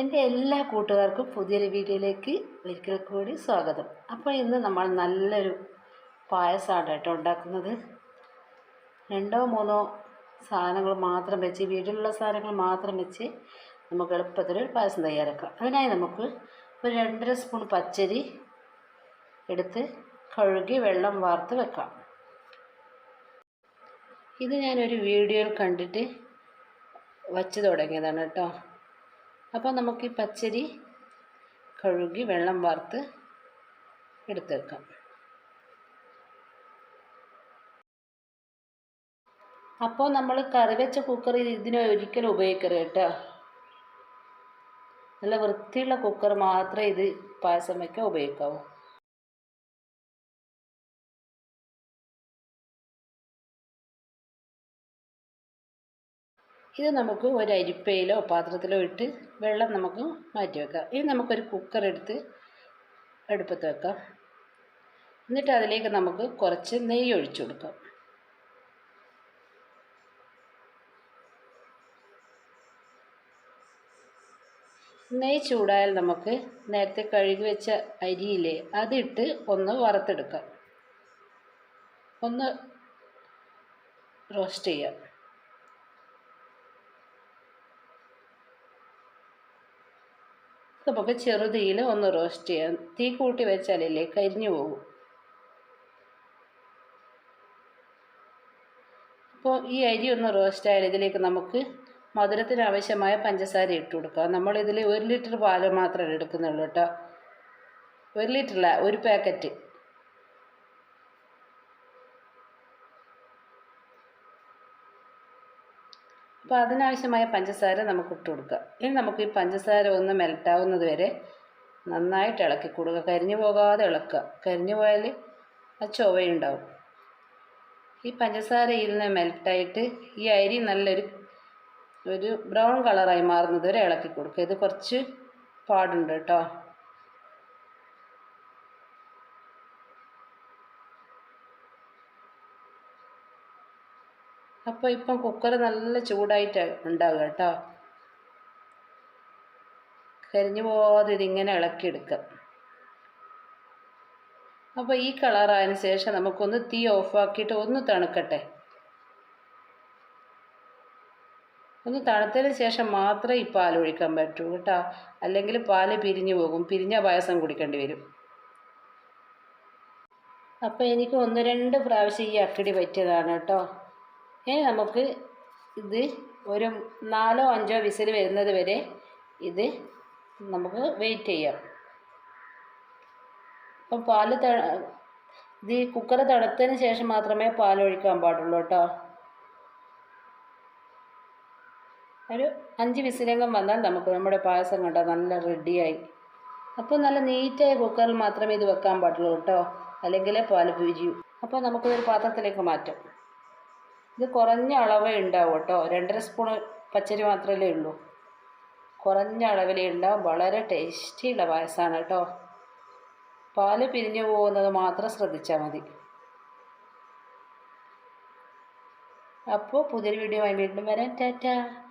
എന്റെ എല്ലാ കൂട്ടുകാർക്കും പുതിയൊരു വീഡിയോയിലേക്ക് ഒരിക്കൽ കൂടി സ്വാഗതം. അപ്പോൾ ഇന്ന് നമ്മൾ നല്ലൊരു പായസമാണ് കേട്ടോ ഉണ്ടാക്കുന്നത്. രണ്ടോ മൂന്നോ സാധനങ്ങൾ മാത്രം വെച്ച് വീട്ടിലുള്ള സാധനങ്ങൾ മാത്രം വെച്ച് നമുക്ക് എളുപ്പത്തിൽ ഒരു പായസം തയ്യാറാക്കാം. അതിനായി നമുക്ക് ഒരു രണ്ടര സ്പൂൺ പച്ചരി എടുത്ത് കഴുകി വെള്ളം വാർത്ത് വെക്കാം. ഇത് ഞാനൊരു വീഡിയോയിൽ കണ്ടിട്ട് വച്ച് തുടങ്ങിയതാണ് കേട്ടോ. അപ്പോൾ നമുക്ക് ഈ പച്ചരി കഴുകി വെള്ളം വാർത്ത് എടുത്തേക്കാം. അപ്പോൾ നമ്മൾ കറി വെച്ച കുക്കർ ഇതിന് ഒരിക്കലും ഉപയോഗിക്കരുത് കേട്ടോ. നല്ല വൃത്തിയുള്ള കുക്കർ മാത്രമേ ഇത് പായസം വയ്ക്കാൻ ഉപയോഗിക്കാവൂ. ഇത് നമുക്ക് ഒരു അരിപ്പയിലോ പാത്രത്തിലോ ഇട്ട് വെള്ളം നമുക്ക് മാറ്റി വെക്കാം. ഇനി നമുക്കൊരു കുക്കർ എടുത്ത് അടുപ്പത്ത് വെക്കാം. എന്നിട്ട് അതിലേക്ക് നമുക്ക് കുറച്ച് നെയ്യ് ഒഴിച്ചു കൊടുക്കാം. നെയ്യ് ചൂടായാൽ നമുക്ക് നേരത്തെ കഴുകി വെച്ച അരിയിലെ അതിട്ട് ഒന്ന് വറുത്തെടുക്കാം. ഒന്ന് റോസ്റ്റ് ചെയ്യാം. നമുക്ക് ചെറുതീയിൽ ഒന്ന് റോസ്റ്റ് ചെയ്യാം. തീ കൂട്ടി വെച്ചാലല്ലേ കരിഞ്ഞു പോകും. അപ്പോൾ ഈ അരി ഒന്ന് റോസ്റ്റ് ആയാൽ ഇതിലേക്ക് നമുക്ക് മധുരത്തിന് ആവശ്യമായ പഞ്ചസാര ഇട്ട് കൊടുക്കാം. നമ്മളിതിൽ ഒരു ലിറ്റർ പാൽ മാത്രമേ എടുക്കുന്നുള്ളൂ കേട്ടോ. ഒരു ലിറ്ററല്ല ഒരു പാക്കറ്റ് അപ്പോൾ അതിനാവശ്യമായ പഞ്ചസാര നമുക്ക് ഇട്ട് കൊടുക്കുക ഇനി നമുക്ക് ഈ പഞ്ചസാര ഒന്ന് മെൽട്ടാവുന്നത് വരെ നന്നായിട്ട് ഇളക്കി കൊടുക്കുക. കരിഞ്ഞു പോകാതെ ഇളക്കുക. കരിഞ്ഞു പോയാൽ ആ ചൊവയുണ്ടാവും. ഈ പഞ്ചസാര നിന്ന് മെൽട്ടായിട്ട് ഈ അരി നല്ലൊരു ഒരു ബ്രൗൺ കളറായി മാറുന്നത് വരെ ഇളക്കി കൊടുക്കുക. ഇത് കുറച്ച് പാടുണ്ട് കേട്ടോ. അപ്പോൾ ഇപ്പം കുക്കർ നല്ല ചൂടായിട്ട് ഉണ്ടാവുക കേട്ടോ. കരിഞ്ഞു പോകാതെ ഇതിങ്ങനെ ഇളക്കിയെടുക്കാം. അപ്പോൾ ഈ കളറായതിനു ശേഷം നമുക്കൊന്ന് തീ ഓഫാക്കിയിട്ട് ഒന്ന് തണുക്കട്ടെ. ഒന്ന് തണുത്തതിന് ശേഷം മാത്രമേ ഈ പാൽ ഒഴിക്കാൻ പറ്റൂ കേട്ടോ. അല്ലെങ്കിൽ പാൽ പിരിഞ്ഞു പോകും. പിരിഞ്ഞ പായസം കുടിക്കേണ്ടി വരും. അപ്പോൾ എനിക്ക് ഒന്ന് രണ്ട് പ്രാവശ്യം ഈ അക്കടി പറ്റിയതാണ് കേട്ടോ. ഇനി നമുക്ക് ഇത് ഒരു നാലോ അഞ്ചോ വിസിൽ വരുന്നത് വരെ ഇത് നമുക്ക് വെയിറ്റ് ചെയ്യാം. അപ്പം പാൽ ത ഇത് കുക്കർ തണുത്തതിന് ശേഷം മാത്രമേ പാൽ ഒഴിക്കാൻ പാടുള്ളൂ കേട്ടോ. ഒരു അഞ്ച് വിസിലെങ്കം വന്നാൽ നമുക്ക് നമ്മുടെ പായസം കണ്ടോ നല്ല റെഡിയായി അപ്പോൾ നല്ല നീറ്റായ കുക്കറിൽ മാത്രമേ ഇത് വെക്കാൻ പാടുള്ളൂ കേട്ടോ. അല്ലെങ്കിൽ പാൽ പൂജിയും അപ്പോൾ നമുക്കിതൊരു പാത്രത്തിലേക്ക് മാറ്റാം. ഇത് കുറഞ്ഞ അളവേ ഉണ്ടാവും കേട്ടോ. രണ്ടര സ്പൂൺ പച്ചരി മാത്രമേ ഉള്ളൂ. കുറഞ്ഞ അളവിലേ ഉണ്ടാവും. വളരെ ടേസ്റ്റിയുള്ള പായസമാണ് കേട്ടോ. പാൽ പിരിഞ്ഞു പോകുന്നത് മാത്രം ശ്രദ്ധിച്ചാൽ മതി. അപ്പോൾ പുതിയൊരു വീഡിയോ വീണ്ടും വരാൻ ടാറ്റാ.